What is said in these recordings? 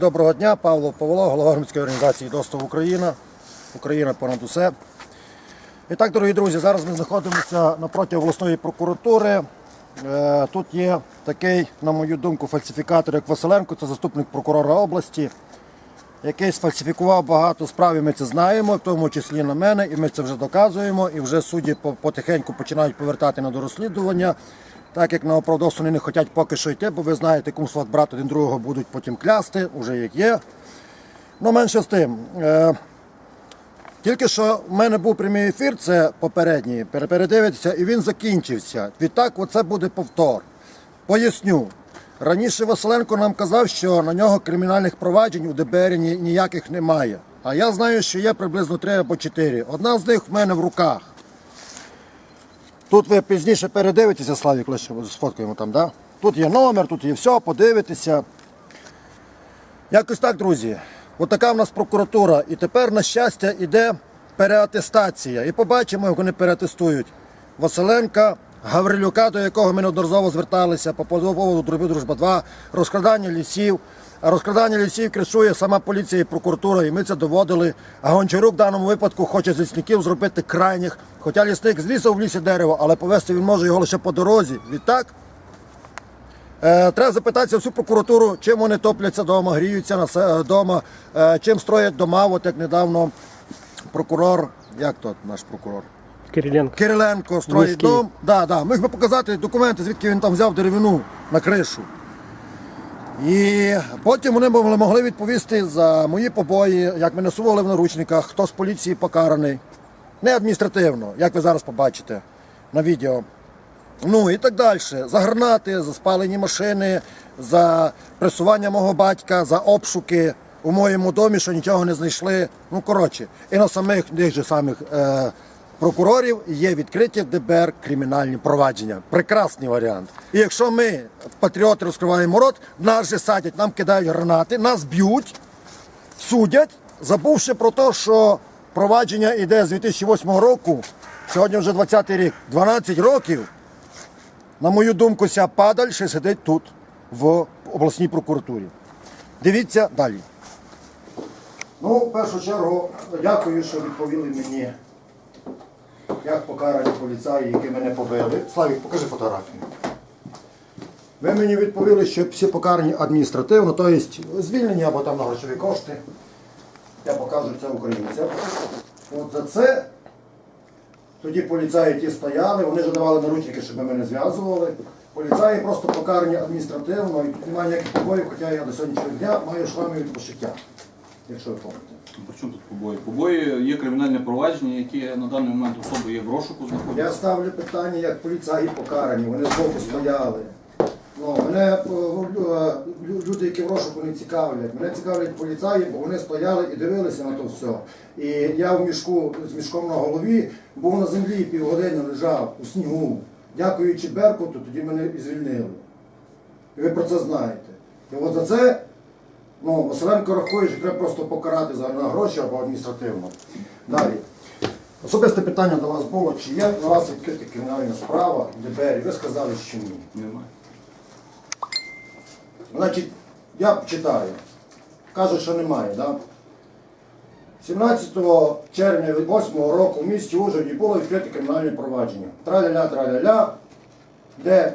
Доброго дня, Павло Павло, голова громадської організації Доступ Україна. Україна понад усе. І так, дорогі друзі, зараз ми знаходимося напроти обласної прокуратури. Е, Тут є такий, на мою думку, фальсифікатор, як Василенко, це заступник прокурора області, який сфальсифікував багато справ, і ми це знаємо, в тому числі на мене, і ми це вже доказуємо. І вже судді потихеньку починають повертати на дорозслідування. Так як на оправдовство вони не хочуть поки що йти, бо ви знаєте, кому сват брат один другого будуть потім клясти, уже як є. Ну, менше з тим. Е, тільки що в мене був прямий ефір, це попередній, пере- передивитися, і він закінчився. Відтак, оце буде повтор. Поясню. Раніше Василенко нам казав, що на нього кримінальних проваджень у ДБР ні- ніяких немає. А я знаю, що є приблизно три або чотири. Одна з них в мене в руках. Тут ви пізніше передивитеся, Славік, лише сфоткаємо там, да? Тут є номер, тут є все, подивитеся. Якось так, друзі. От така в нас прокуратура. І тепер, на щастя, іде переатестація. І побачимо, як вони переатестують Василенка, Гаврилюка, до якого ми неодноразово зверталися по поводу дружба 2, розкрадання лісів. Розкрадання лісів кришує сама поліція і прокуратура, і ми це доводили. А Гончарук в даному випадку хоче з лісників зробити крайніх. Хоча лісник злісав в лісі дерево, але повезти він може його лише по дорозі. Відтак Е, Треба запитатися всю прокуратуру, чим вони топляться вдома, гріються вдома, чим строять дома. От як недавно прокурор, як то наш прокурор? Кириленко. Кириленко строїть дом. Да, да. Міг би показати документи, звідки він там взяв деревину на кришу. І потім вони могли- відповісти за мої побої, як мене сували в наручниках, хто з поліції покараний. Не адміністративно, як ви зараз побачите на відео. Ну і так далі. За гранати, за спалені машини, за пресування мого батька, за обшуки у моєму домі, що нічого не знайшли. Ну, коротше, і на самих тих же самих е, прокурорів є відкриті ДБР кримінальні провадження. Прекрасний варіант. І якщо ми, патріоти, розкриваємо рот, нас же садять, нам кидають гранати, нас б'ють, судять, забувши про те, що провадження йде з 2008 року, сьогодні вже 20-й рік, 12 років. На мою думку, ця падаль ще сидить тут, в обласній прокуратурі. Дивіться далі. Ну, в першу чергу, дякую, що відповіли мені, як покарані поліцаї, які мене побили. Славік, покажи фотографію. Ви мені відповіли, що всі покарані адміністративно, тобто звільнені або там на грошові кошти. Я покажу це українцям. От за це тоді поліцаї ті стояли, вони ж давали наручники, щоб ми не зв'язували. Поліцаї просто покарані адміністративно, і немає ніяких побоїв, хоча я до сьогоднішнього дня маю шрами від пошиття, якщо ви пам'ятаєте. При чому тут побої? Побої є кримінальне провадження, які на даний момент особи є в розшуку Я знаходяться. ставлю питання, як поліцаї покарані, вони збоку стояли. Ну, мене е, лю- лю- люди, які в розшуку не цікавлять. Мене цікавлять поліцаї, бо вони стояли і дивилися на то все. І я в мішку з мішком на голові був на землі півгодини лежав у снігу. Дякуючи Беркуту, тоді мене і звільнили. І ви про це знаєте. І от за це ну, Василенко рахує, що треба просто покарати за на гроші або адміністративно. Далі. Особисте питання до вас було, чи є на вас відкрита кримінальна справа в ДБР, і ви сказали, що ні. Немає. Значить, я читаю. Кажуть, що немає, да? 17 червня 2008 року в місті Ужгороді було відкрите кримінальне провадження. Траля-ля, траля-ля, де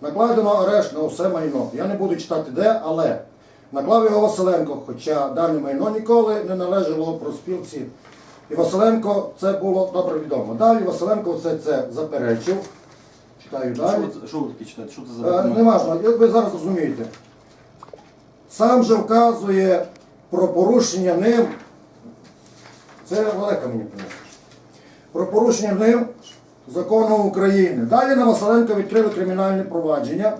накладено арешт на усе майно. Я не буду читати де, але наклав його Василенко, хоча дане майно ніколи не належало проспілці. І Василенко це було добре відомо. Далі Василенко все це заперечив. Читаю далі. Що, ви- що ви таке читаєте? Що це за Е, документ? Не важно, як ви зараз розумієте. Сам же вказує про порушення ним. Це Олега мені принесеш. Про порушення ним закону України. Далі на Василенка відкрили кримінальне провадження.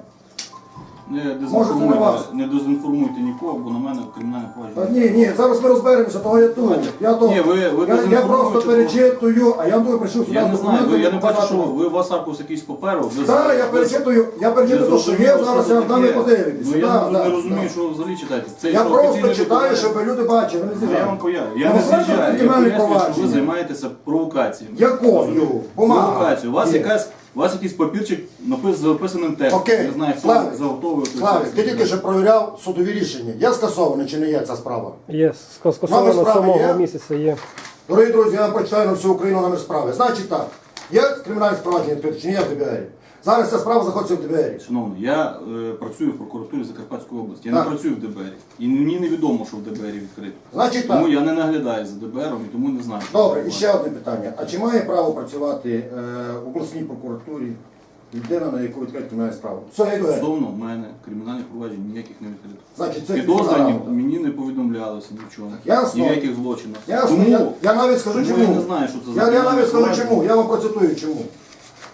Не дезінформуйте, не дезінформуйте нікого, бо на мене кримінальне провадження. ні, ні, зараз ми розберемося, того я тут. Я, тут. Ні, ви- ви я, я просто перечитую, а я думаю, прийшов сюди Я з не знаю, ви, документами я не бачу, показати. що ви у вас аркус якийсь паперу. Ви Так, я перечитую, я перечитую те, що є, зрозуміло, зараз що я це дам і подивитися. Ну я не розумію, що ви взагалі читаєте. Це Я що, просто офіційний читаю, документ? щоб люди бачили, вони Я вам зібрали. поясню. Я не Василенка з'їжджаю, я кримінальне пояснюю, що ви провадження. займаєтеся провокацією. Якою? Бумага. Провокацію. У вас Є. якась У вас якийсь папірчик напис, з записаним текстом. Окей, Не знаю, хто Славик, заготовив. той Славик, текст. ти тільки що провіряв судові рішення. Є скасоване чи не є ця справа? Є Номер скасовано справи самого є? місяця. Є Дорогі друзі, я вам прочитаю на всю Україну номер справи. Значить так, є кримінальне справдження чи не є в ДБРі? Зараз ця справа знаходиться в ДБРі. Шановний, я е, працюю в прокуратурі Закарпатської області. Я Так. не працюю в ДБР. І мені невідомо, що в ДБРі відкрито. Значить Тому так. я не наглядаю за ДБРом і тому не знаю. що Добре, і відбувається. ще одне питання. А чи має право працювати е, в обласній прокуратурі людина, на яку відкрито справа? Все, я йду. геть. Стосовно мене кримінальних проваджень ніяких не відкрито. Значить, це Підозрені мені не повідомлялося ні в чому. Ясно. Ніяких злочинів. Ясно, Тому я, я навіть скажу тому чому. я не знаю, що це за я, я кримінальне навіть скажу провадження. чому. Я вам процитую чому.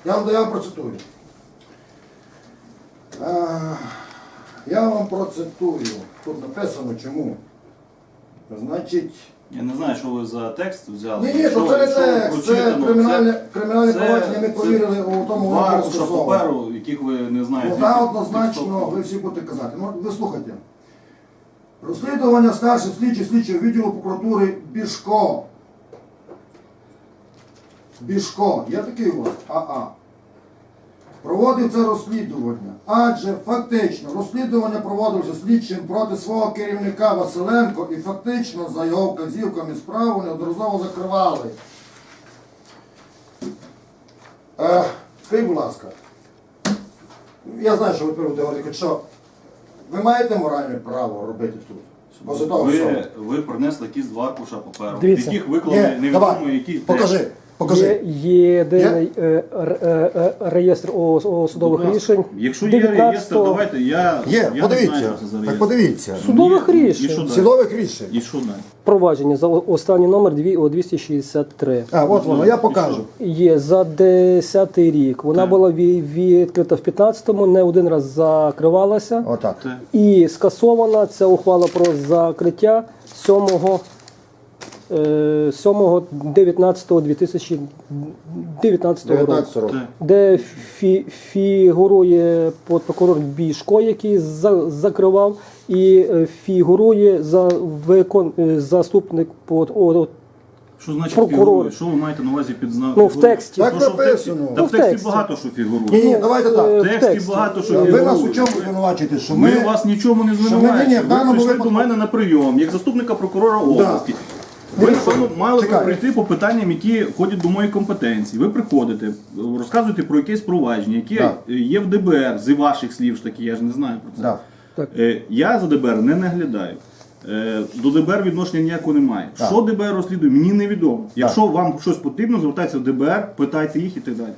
Я вам, я вам процитую. Я вам процитую. Тут написано чому. Значить. Я не знаю, що ви за текст взяли. Ні, ні, Що- то це не текст, це кримінальне, кримінальне це- провадження. Ми повірили у тому аркуша паперу, яких ви не знаєте. Ну, та однозначно, ви всі будете казати. Ну, ви слухайте. Розслідування старших слідчих слідчого відділу прокуратури Бішко. Бішко. Є такий у вас? АА. Проводив це розслідування. Адже фактично розслідування проводилося слідчим проти свого керівника Василенко і фактично за його вказівками справу неодноразово закривали. Е, скажіть, будь ласка, я знаю, що ви будете говорити, що ви маєте моральне право робити тут. Того. Ви, ви принесли якісь два аркуша паперу, Дивіться. яких викладені Ні, невідомо давай, які покажи, є єдиний е, е, е, реєстр о, о судових Будь ласка. рішень. Якщо є реєстр, 19-го давайте я, Є, я не подивіться. знаю, що це за Так реєстр. подивіться. Судових Ні, рішень. І що далі? Судових рішень. І що далі? провадження за останній номер 2 о 263. А, от воно, я покажу. Є за 10 рік. Вона Так. була ві- відкрита в 15-му, не один раз закривалася. Отак. І скасована ця ухвала про закриття 7 е, 7 19 2019 року. 19 років. Це. де фі, фігурує прокурор Бішко, який за, закривав, і е, фігурує за викон, е, заступник под, о, о, Що значить Прокурор. фігурує? Що ви маєте на увазі під знаком? Ну, в тексті. Так що в тексті? написано. Та Ну, в в тексті тексті. багато що фігурує. Ні, ні, давайте е, так. В в тексті тексті. багато що Ви нас у чому звинувачуєте? Що Ми ми... вас нічому не ми- ні, ні, звинувачуємо. в даному Ви випадку- до мене на прийом, як заступника прокурора області. Ви, напевно, мали б прийти по питанням, які ходять до моєї компетенції. Ви приходите, розказуєте про якесь провадження, яке Да. е, є в ДБР, з ваших слів ж таки, я ж не знаю про це. Да. Так. Е, Я за ДБР не наглядаю. Е, До ДБР відношення ніякого немає. Так. Що ДБР розслідує, мені невідомо. Якщо вам щось потрібно, звертайтеся в ДБР, питайте їх і так далі.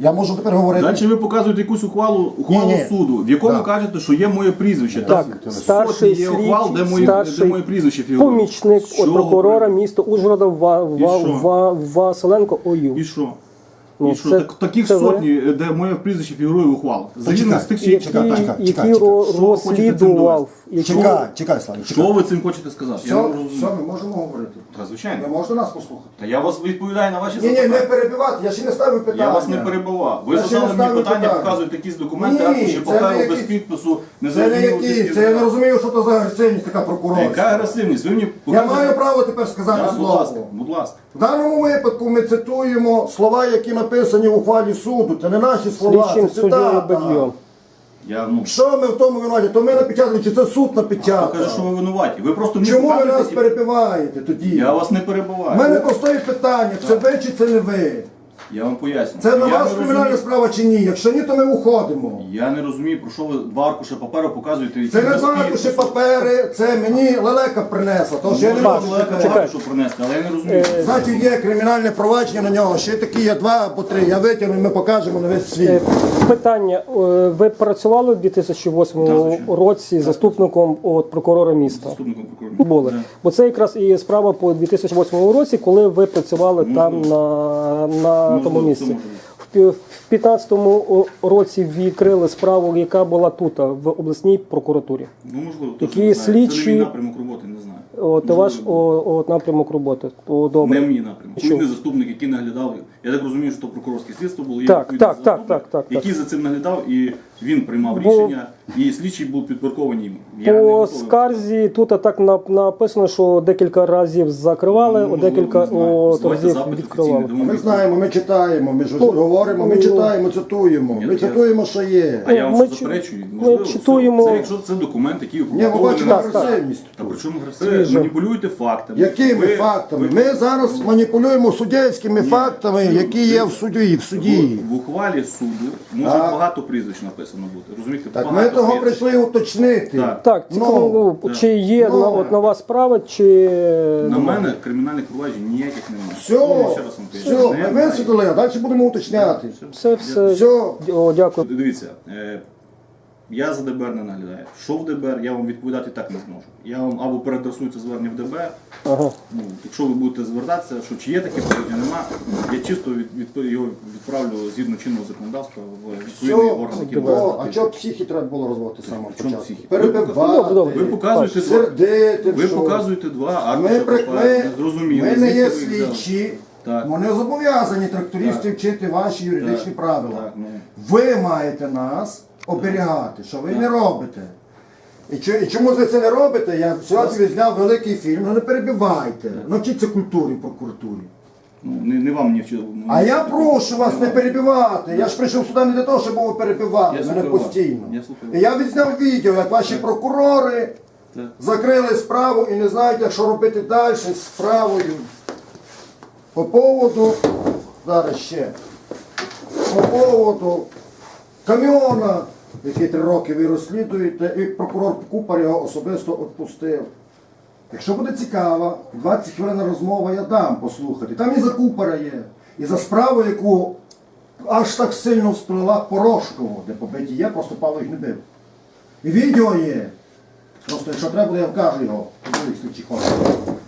Я можу тепер говорити. Далі ви показуєте якусь ухвалу, ухвалу суду, в якому Так. кажете, що є моє прізвище. Так, старший сотні є ухвал, де слідчий, моє, де моє прізвище фігурує. помічник Що от прокурора міста Ужгорода Ва, Ва, що? Ва, Василенко ОЮ. І що? Ну, і що? це- так, таких це ви? сотні, де моє прізвище фігурує в ухвалах. Зайдіть з тих чи Який, чекай, чекай, який чекай. ро- Що ви хочете цим розслідував. який- Чекай, чекай, Славі, чекай. Що ви цим хочете сказати? Я не розумію. все, ми можемо говорити. Та звичайно. Ви можете нас послухати? Та я вас відповідаю на ваші Ні, ні, не запитання. перебивати, я ще не ставив питання. Я вас не перебував. Ви Я ще задали не мені ставлю питання, питання. показуєте якісь документи, Ні, аркуші це паперу без якісь- підпису. Не Це не зрозуміло, які, це я не розумію, що це за агресивність така Яка прокурорська. агресивність? Ви мені Я показуєте- маю право тепер сказати Да, будь ласка, слово. будь ласка. В даному випадку ми цитуємо слова, які написані в ухвалі суду. Це не наші слова, Слідчим це цитата. Я ну Що ми в тому винуваті? То ми напечатали, чи це суд напечатав? покажу, що ви винуваті. Ви просто не Чому ви нас ті- перебиваєте тоді? Я вас не У перебуваю. мене просте питання, це ви чи це не ви? Я вам поясню. Це на я вас не кримінальна розумію- справа чи ні? Якщо ні, то ми уходимо. Я не розумію, про що ви два аркуші паперу показуєте. які Це не без два аркуші папери, це мені лелека принесла, тож я не Можна можу. тепер. що принести, але я не розумію. Е, Значить, є кримінальне провадження на нього, ще такі є два або три. Я витягну і ми покажемо на весь світ. Питання. Е, Ви працювали в 2008 Так, звичайно. році заступником от, прокурора міста? Заступником прокурора. Були. Да. Бо це якраз і справа по 2008 році, коли ви працювали там на, на Можливо, тому місці. В пі- В 15-му році відкрили справу, яка була тут, в обласній прокуратурі. Ну, можливо, Які знаю. Це не мій напрямок роботи, не знаю. От ваш о, от, напрямок роботи. О, добре. Не мій напрямок. Чув не заступник, який наглядав. Я так розумію, що то прокурорське слідство було. Є Так, відповідний так, так, заступник, так, так, так. Який за цим наглядав і він приймав Бо- рішення, і слідчий був підпоркований йому. Я не По готовий. скарзі тут так нап- написано, що декілька разів закривали, Ну, декілька не знаю. о, Здавайте разів запит відкривали. офіційний, Ми думаю, знаємо, ми читаємо, ми ж Ну, говоримо, ми ну, читаємо, цитуємо. Ні, Ми я- цитуємо, що є. А я вам Ми що чу- заперечую. ми Можливо, це- читуємо- Це, якщо це документ, який Ні, опублікований на- Так, так. агресивність. Та при чому ви маніпулюєте фактами? Якими Ви- фактами? ви- Ми зараз маніпулюємо суддівськими фактами, які є в суді. В суді. В, в ухвалі суду може багато прізвищ написано бути. Розумієте? Так ми багато того прийшли уточнити. Так. Так, цікаво, Ну, чи є ну. на, от, на вас справа, чи На мене кримінальних проваджень ніяких немає. Все, Ну, ще раз вам все, все, ми немає. висвітлили, а далі будемо уточняти. все, все. Все. О, дякую. Дивіться, е, я за ДБР не наглядаю. Що в ДБР, я вам відповідати так не зможу. Я вам або переадресую це звернення в ДБР. Ага. Ну, якщо ви будете звертатися, що чи є таке провадження, нема, я чисто від, від, його відправлю згідно чинного законодавства в відповідний Все, орган, який О, а чого психі треба було розвивати саме В чому спочатку? психі? Добре, Перебивати, добре. Ви показуєте два, сердити. ви що? показуєте два Ми, аркуші при- паперу, ми, не ми не є звідки ви взяли. слідчі, Так. ми не зобов'язані трактористів Так. вчити ваші юридичні Так, правила. так, ну. Ви маєте нас оберігати, що ви не робите. І, чо- і чому ви це не робите? Я сьогодні відзняв великий фільм, ну не перебивайте. Навчіться культурі, прокуратурі. Ну, не, не вам вчили. ну, А я прошу вас не перебивати. Я ж прийшов сюди не для того, щоб ви перебивали Я мене слухаю вас. постійно. Я слухаю І я відзняв відео, як ваші прокурори Так. закрили справу і не знають, як що робити далі з справою. По поводу, зараз ще, по поводу каміона, який три роки ви розслідуєте, і прокурор Купар його особисто відпустив. Якщо буде цікаво, 20 хвилин розмова я дам послухати. Там і за Купара є, і за справу, яку аж так сильно всплила Порошково, де побиті є, просто Павло їх не бив. І відео є. Просто якщо треба буде, я вкажу його слідчих органах.